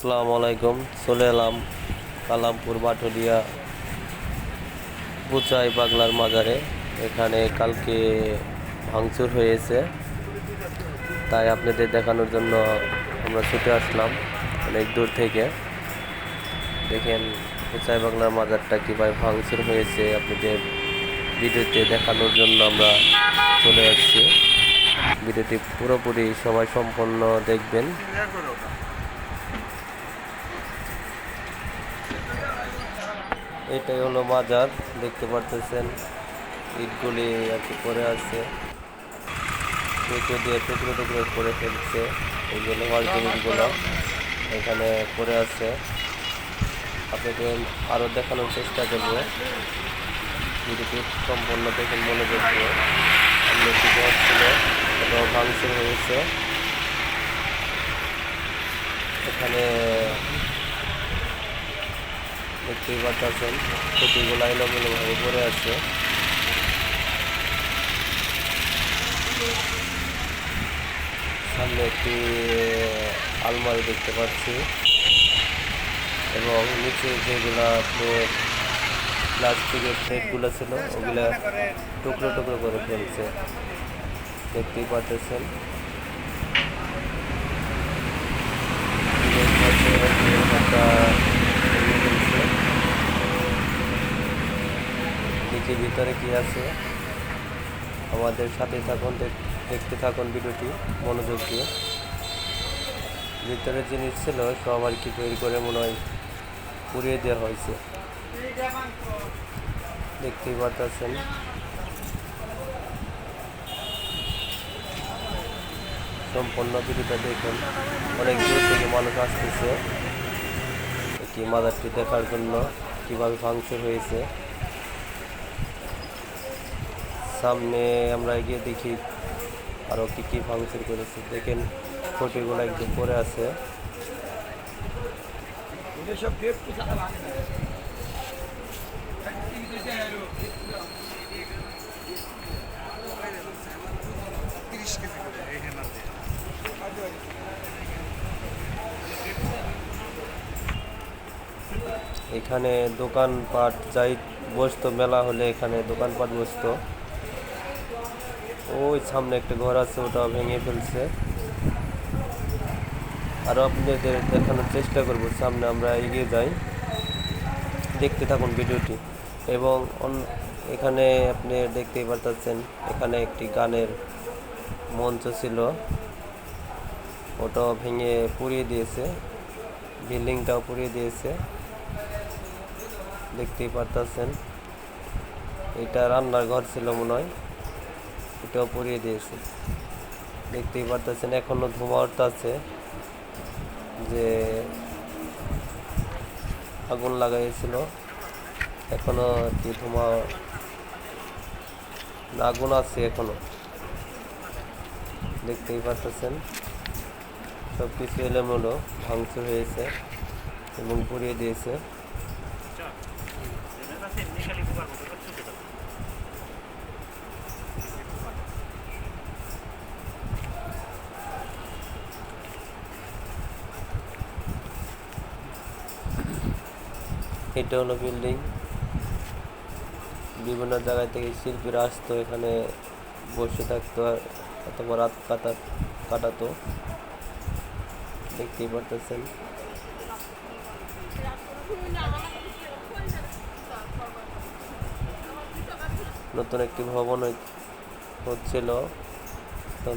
আসসালামু আলাইকুম। চলে এলাম কালামপুর বাটুলিয়া বুচাই পাগলার মাজারে। এখানে কালকে ভাঙচুর হয়েছে। তাই আপনাদের দেখানোর জন্য আমরা ছুটে আসলাম অনেক দূর থেকে। দেখেন বুচাই বাংলার মাজারটা কীভাবে ভাঙচুর হয়েছে আপনাদের ভিডিওতে দেখানোর জন্য আমরা চলে আসছি। ভিডিওটি পুরোপুরি সবাই সম্পন্ন দেখবেন। এটাই হলো মাজার দেখতে পারতেছেন, ইটগুলি আর কি পরে আছে। টুকরো দিয়ে টুকরো টুকরো করে ফেলছে, এই যে লোহার জিনিসগুলো এখানে পড়ে আছে। আপনাকে আরও দেখানোর চেষ্টা করব। ভিডিওটি সম্পূর্ণ দেখুন মনে দিয়ে। সামনে ভাঙচুর হয়েছে। এখানে দেখতেই পাচ্ছেন ক্ষতিগুলো এলোমেলোভাবে পড়ে আছে। সামনে একটি আলমারি দেখতে পাচ্ছি এবং নিচে যেগুলা আপনার প্লাস্টিকের প্লেটগুলো ছিল, ওগুলা টুকরো টুকরো করে ফেলছে। দেখতেই পাচ্ছেন একটা ভেঙে ফেলছে। দেখি ভিতরে কি আছে। আমাদের সাথে থাকুন, দেখ- দেখতে থাকুন ভিডিওটি, মনোযোগ দিয়ে। ভিতরে জিনিস ছিল, সব আর কি তৈরি করে মনে হয় পুড়িয়ে দেওয়া হয়েছে। দেখতেই পারতেছেন। সম্পূর্ণ ভিডিওটা দেখুন। অনেক দূর থেকে মানুষ আসতেছে। কি মাদারটি দেখার জন্য কীভাবে ভাঙচুর হয়েছে। সামনে আমরা এগিয়ে দেখি আরও কী কী ফাংশন করেছে। দেখেন খুঁটিগুলো একদম পরে আছে। এখানে দোকানপাট যাই বসতো, মেলা হলে এখানে দোকানপাট বসতো। ওই সামনে একটা ঘর আছে, ওটা ভেঙে ফেলছে। আরও আপনাদের দেখানোর চেষ্টা করব, সামনে আমরা এগিয়ে যাই। দেখতে থাকুন ভিডিওটি। এবং এখানে আপনি দেখতেই পারতেছেন, এখানে একটি গানের মঞ্চ ছিল। ওটাও ভেঙে পুড়িয়ে দিয়েছে, বিল্ডিংটাও পুড়িয়ে দিয়েছে। দেখতেই পারতেছেন, এটা রান্নার ঘর ছিল মনে হয়। এটাও পুড়িয়ে দিয়েছে। দেখতেই পারতেছেন, এখনও ধোঁয়া উঠতেছে। যে আগুন লাগাইছিল, এখনও আর কি ধোঁয়া আগুন আছে এখনও। দেখতেই পারতেছেন সব কিছু এলোমেলো ভাঙচুর হয়েছে এবং পুড়িয়ে দিয়েছে। এটা হলো বিল্ডিং বিভিন্ন জায়গায় থেকে শিল্পীরা আসতো, এখানে বসে থাকতো, অথবা রাত কাটা, কাটাতো। দেখতেই পারতেছেন। নতুন একটি ভবন হচ্ছিল। তো